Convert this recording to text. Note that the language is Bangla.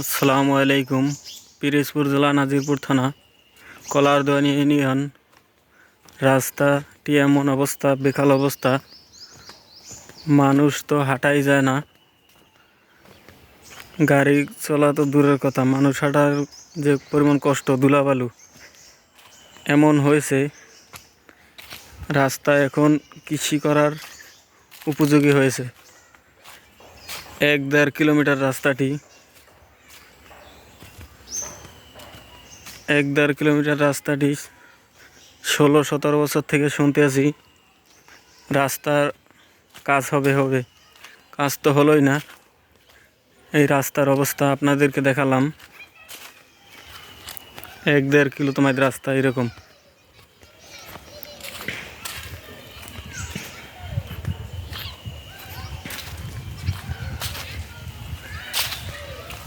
আসসালামু আলাইকুম, পিরিজপুর জেলা নাজিরপুর থানা, কলারদোয়ানি ইউনিয়ন রাস্তাটি এমন অবস্থা, বেকাল অবস্থা। মানুষ তো হাঁটাই যায় না। গাড়ি চলা তো দূরের কথা, মানুষ হাঁটার যে পরিমাণ কষ্ট, ধুলাবালু, এমন হয়েছে। রাস্তা এখন কৃষি করার উপযোগী হয়েছে। এক দেড় কিলোমিটার রাস্তাটি এক দেড় কিলোমিটার রাস্তাটি ষোলো সতেরো বছর থেকে শুনতে আছি। রাস্তার কাজ হবে হবে। কাজ তো হলোই না। এই রাস্তার অবস্থা আপনাদেরকে দেখালাম। এক দেড় কিলো তোমাদের রাস্তা এরকম।